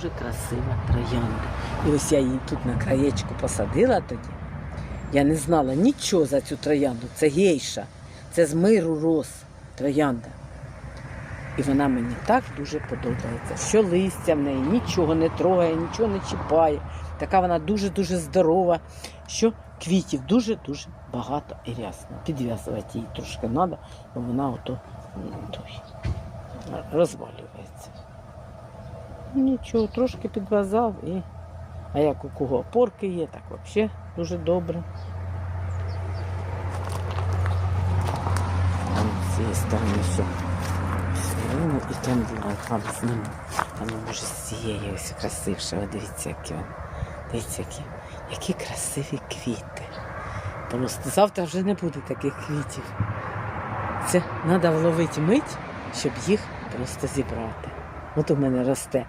дуже красива троянда. І ось я її тут на краєчку посадила тоді. Я не знала нічого за цю троянду. Це гейша, це з миру рос троянда. І вона мені так дуже подобається. Що листя в неї нічого не трогає, нічого не чіпає. Така вона дуже-дуже здорова, що квітів дуже-дуже багато і рясно. Підв'язувати її трошки треба, бо вона ото м, той, розвалюється. Нічого, трошки підв'язав і. А як у кого опорки є, так взагалі дуже добре. Там з цієї сторони все. Свірину і там там з ним. А може з цієї ось красивше. Дивіться, які вони. Дивіться, які, які красиві квіти. Просто завтра вже не буде таких квітів. Це треба вловити мить, щоб їх просто зібрати. От у мене росте